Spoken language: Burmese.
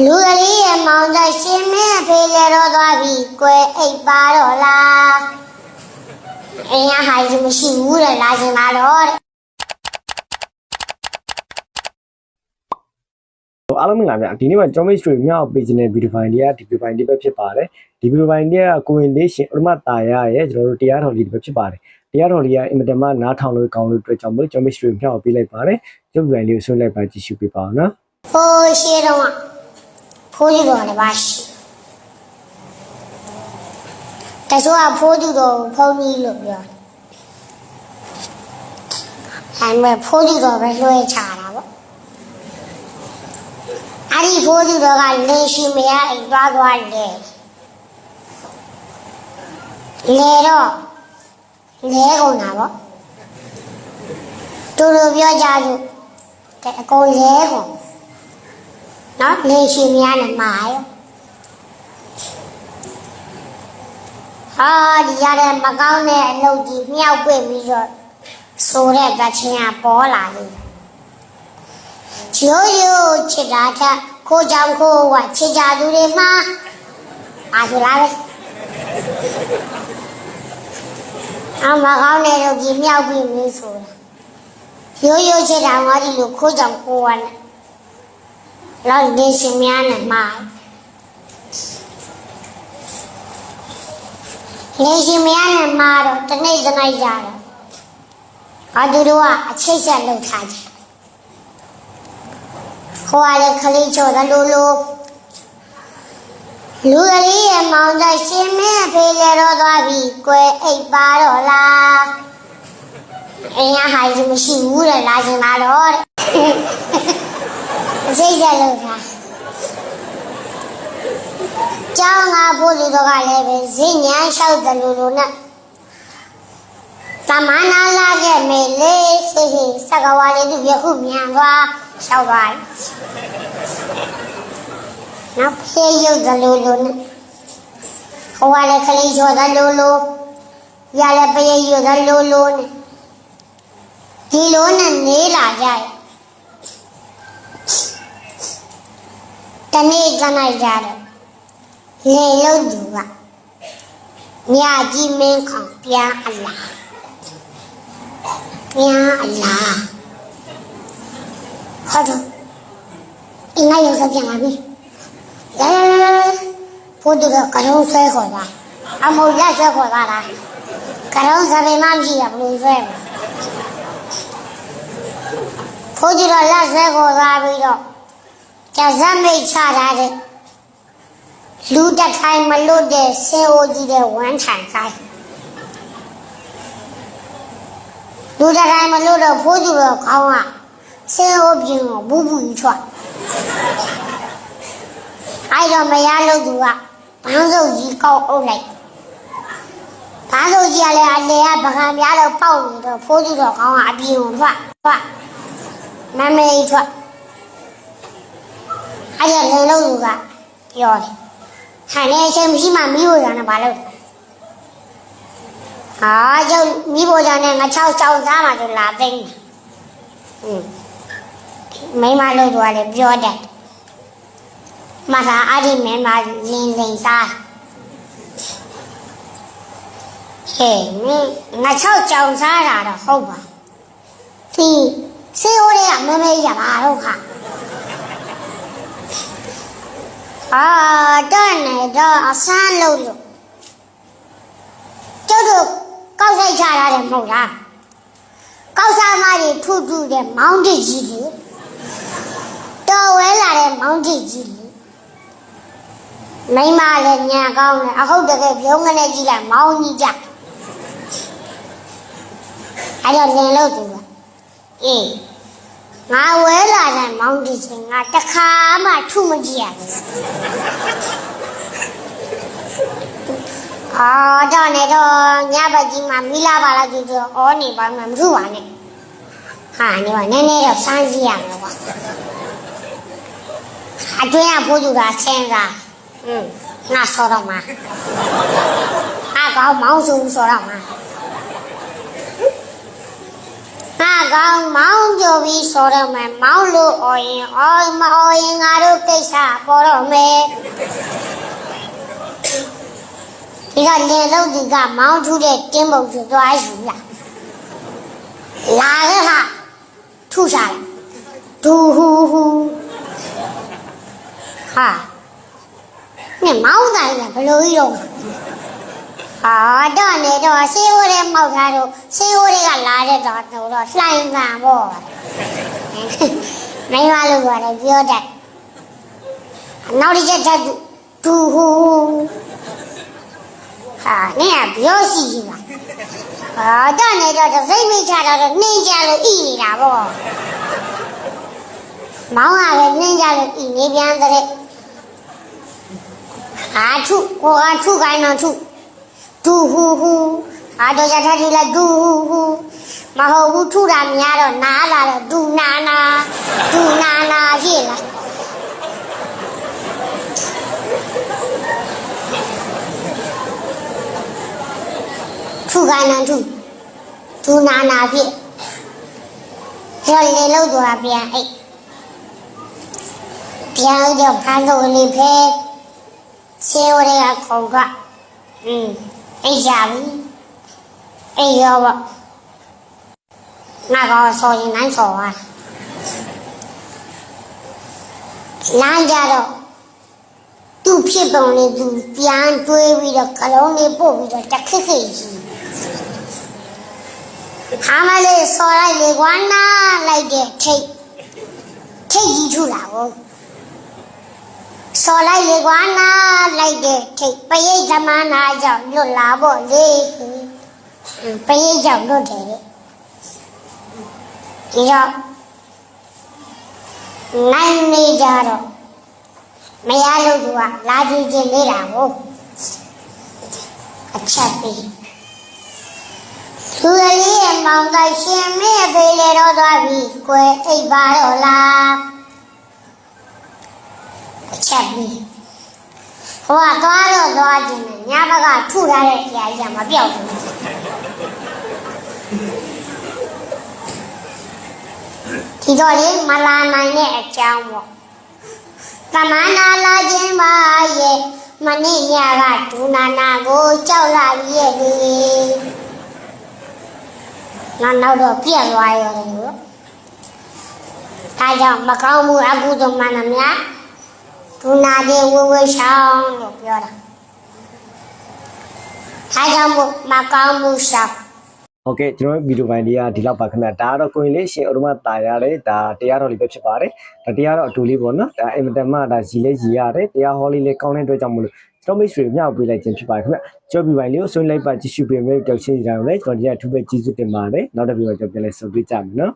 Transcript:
လူကလေးရဲ့မောင်သက်ရှင်မင်းအဖေလည်းတော့သွားပြီကွယ်အိပ်ပါတော့လားအင်းရဟာကြီးမရှိဘူးတဲ့လာရှင်ပါတော့တဲ့အားလုံးမင်္ဂလာပါဒီနေ့မှာ Jomic Story မြောက် page နဲ့ video file တွေကဒီ video file တွေပဲဖြစ်ပါတယ်ဒီ video file တွေကကိုရင်လေးရှင်ဥရမတာရရဲ့ကျွန်တော်တို့တရားတော်လေးတွေပဲဖြစ်ပါတယ်တရားတော်လေးကအင်မတန်မှနားထောင်လို့ကောင်းလို့အတွက်ကြောင့်မို့ Jomic Story မြောက်ပေးလိုက်ပါတယ်ရုပ်ပြန်လေးကိုဆွဲလိုက်ပါကြည့်ရှုပေးပါအောင်နော်ဖိုးရှိတော့ ကဖိုးကြီးတော်လည်းပါရှိတချို့ကဖိုးကြီးတော်ကိုဖုန်းကြီးလို့ပြောတယ်အဲမဲ့ဖိုးကြီးတော်ပဲလွှဲချတာပေါ့အဲ့ဒီဖိုးကြီးတော်ကလေရှိမရအိမ်သွားသွားလေလေတော့လေကုန်တာပေါ့တူတူပြောကြစို့တဲ့အကုန်လေကုန် နော်လေရှင်များနဲ့မာရောဟာဒီရတဲ့မကောင်းတဲ့အလုပ်ကြီးမြောက်ပြပြီးတော့ဆိုတဲ့ကချင်းကပေါ်လာလိမ့်ရိုးရိုးချစ်တာထက်ကိုကြောင့်ကိုကချစ်ကြသူတွေမှာအားဆိုလားပဲအမကောင်းတဲ့လုပ်ကြီးမြောက်ပြီးလို့ဆိုတာရိုးရိုးချစ်တာငါဒီလိုကိုကြောင့်ကိုကနဲ့ လောက်နေရှင်များနဲ့မှာနေရှင်များနဲ့မှာတော့တနေ့တနေ့ကြတော့အတူတူကအချိတ်ဆက်လုပ်ထားကြဟိုကလည်းခလေးချော်တယ်လို့လို့လူကလေးရဲ့မောင်သက်ရှင်မင်းအဖေလည်းတော့သွားပြီကွယ်အိပ်ပါတော့လားအင်းရဟာကြီးမရှိဘူးတဲ့လာရှင်ပါတော့တဲ့ အစိတ်ဆက်လို့ထားကျောင်းကဖို့လူတော့ကလည်းပဲဈဉ္ညာလျှောက်တယ်လို့လို့နဲ့သမနာလာခဲ့မေလေဟေးဟေးစကဝါလေးသူယခုမြန်သွားလျှောက်သွားပြီနောက်ဖေးရုပ်တယ်လို့လို့နဲ့ဟိုကလည်းခလေးကျော်တယ်လို့လို့ရလည်းပရိတ်ရုပ်တယ်လို့လို့နဲ့ဒီလိုနဲ့နေလာကြရဲ့ တနေ့ကနိုင်ကြတယ်လေလုံးသူကမြာကြီးမင်းခေါင်ပြန်အလားပြန်အလားဟောတော့အင်းငါရောက်စပြန်လာပြီလာလာလာလာဖို့တူကကရုံးဆွဲခေါ်တာအမိုးလက်ဆွဲခေါ်တာလားကရုံးစပင်မှမရှိရဘလို့ဆွဲမလဲဖို့တူကလက်ဆွဲခေါ်တာပြီးတော့ ကျဇက်မိတ်ချထားတဲ့လူတစ်ထိုင်မလွတ်တဲ့ဆဲအိုကြီးတဲ့ဝမ်းထိုင်ခိုင်းလူတစ်ထိုင်မလွတ်တော့ဖိုးသူတော့ခေါင်းကဆဲအိုပြင်းကိုဘူးဘူးကြီးထွက်အဲ့တော့မရလို့သူကဘန်းစုပ်ကြီးကောက်အုပ်လိုက်ဘန်းစုပ်ကြီးကလည်းအလေကပကံများတော့ပေါက်နေတော့ဖိုးသူတော့ခေါင်းကအပြင်းကိုထွက်ထွက်မမေးထွက် အဲ့ဒါလင်းလုံးလူကပြောတယ်ဟန်နေအချိန်မရှိမှမိဖို့ရနေပါလို့ဟာကျုပ်မိဖို့ရနေငါချောက်ချောက်သားမှဆိုလာသိမ်းတယ်อืมမိမလို့တော့လည်းပြောတယ်မသာအဒီမင်းမလင်းလင်းစားဟဲ့မင်းငါချောက်ကြောင်စားတာတော့ဟုတ်ပါဒီစေဟိုတွေကမမေးရပါတော့ခါ အာတော့နေတော့အဆန်းလို့လို့ကျုပ်တို့ကောက်ဆိုင်ချထားတယ်မဟုတ်လားကောက်စားမကြီးထုထုတဲ့မောင်းတစ်ကြီးလေတော်ဝဲလာတဲ့မောင်းတစ်ကြီးလေမိမလည်းညာကောင်းတယ်အဟုတ်တကယ်ပြုံးကနေကြည့်လိုက်မောင်းကြီးကြအဲ့တော့လင်လို့သူကအေး ငါဝဲလာတဲ့မောင်းကြီးချင်းငါတခါမှထုမကြည့်ရဘူးအာတော့နေတော့ညဘက်ကြီးမှာမိလာပါလားကြည့်တော့အော်နေပါမှမထူပါနဲ့ဟာနေပါနည်းနည်းတော့စမ်းကြည့်ရမယ်ကွာအတွင်းကဖိုးသူကဆင်းစားอืมငါဆောတော့မှာအကောင်မောင်းစုဆိုတော့မှာငါ ကောင်းမောင်းကြပြီးဆိုတော့မယ်မောင်းလို့អော်ရင်အော်မអော်ရင်ငါတို့ကိစ္စပေါ်တော့မယ်ဒီကလေလုံးဒီကမောင်းထူးတဲ့တင်းပုတ်ကိုသွားယူလာလာခဲ့ဟာထူရှာလာဒူဟူဟူဟာနဲ့မောင်းတိုင်းကဘယ်လိုကြီးတော့ ဟာတော့နေတော့ဆေးဝါးတွေမောက်ထားတော့ဆေးဝါးတွေကလာတဲ့တော့တော့လှိုင်းပန်ပေါ့နိုင်ပါလို့ပါတယ်ပြောတတ်နောက်တစ်ချက်ထပ်ဒူဟူဟာနေကပြောစီကြီးပါဟာတော့နေတော့စိတ်မိချတော့နှင်းကြလို့ဣနေတာပေါ့မောင်းရပဲနှင်းကြလို့ဣနေပြန်တဲ့ဟာထုကိုကထုခိုင်းတော့ထု ဒူဟူဟူအာတော့ရထတိလာဒူဟူဟူမဟုတ်ဘူးထူတာများတော့နားလာတော့ဒူနာနာဒူနာနာရှိလားထူကိုင်းနန်ထူဒူနာနာဖြစ်ကျော်လေလို့တော့ပြန်အိတ်ပြန်တော့ဖမ်းလို့လေးဖဲဆေးဝရကခုံကอืม အိပ်ကြပြီအိပ်ရောပေါ့ငါကောဆော်ရင်နိုင်ဆော်သွားလမ်းကြတော့သူ့ဖြစ်ပုံလေးသူပြန်တွေးပြီးတော့ကလုံးလေးပို့ပြီးတော့တခက်ခက်ကြီးဟာမလေးဆော်လိုက်လေကွာနားလိုက်တဲ့ထိတ်ထိတ်ကြီးထူလာဘူး စော်လိုက်လေကွာနာလိုက်တဲ့ထိတ်ပရိတ်သမနာကြောင့်လွတ်လာဖို့လေပရိတ်ကြောင့်လွတ်တယ်လေဒီတော့နိုင်နေကြတော့မရလို့သူကလာကြည့်ခြင်းနေတာကိုအချက်ပြီးသူကလေးရဲ့မောင်ကရှင်မေ့ဖေးလေတော့သွားပြီကွယ်အိပ်ပါတော့လား အချက်ပြီးဟိုကသွားတော့သွားခြင်းနဲ့ညဘက်ကထုထားတဲ့ကြာကြီးကမပြောက်ဘူးဒီတော့လေမလာနိုင်တဲ့အကြောင်းပေါ့သမနာလာခြင်းပါရဲ့မနေ့ညကဒူနာနာကိုကြောက်လာပြီးရဲ့လေနောက်နောက်တော့ပြက်သွားရတယ်လို့ဒါကြောင့်မကောင်းဘူးအကုသိုလ်မှန်သမျှ ဒူနာတွေဝဝရှောင်းလို့ပြောတာအားကြောင့်မို့မကောင်းမှုရှောင်းဟုတ်ကဲ့ကျွန်တော်ဗီဒီယိုပိုင်းလေးကဒီလောက်ပါခင်ဗျာဒါကတော့ကိုရင်လေးရှင်ဥရမတာရတယ်ဒါတရားတော်လေးပဲဖြစ်ပါတယ်ဒါတရားတော်အတူလေးပေါ့နော်ဒါအင်မတန်မှဒါရည်လေးရည်ရတယ်တရားဟောလေးလေးကောင်းတဲ့အတွက်ကြောင့်မလို့ကျွန်တော်မိတ်ဆွေမျှဝေလိုက်ခြင်းဖြစ်ပါတယ်ခင်ဗျာကြောဗီပိုင်းလေးကိုဆွေးလိုက်ပါကြည့်ရှုပေးမယ်ကြောက်ချင်းကြတယ်လည်းကျွန်တော်ဒီကအထူးပဲကျေးဇူးတင်ပါတယ်နောက်တစ်ဗီဒီယိုကျွန်တော်ပြန်လဲဆုံတွေ့ကြမယ်နော်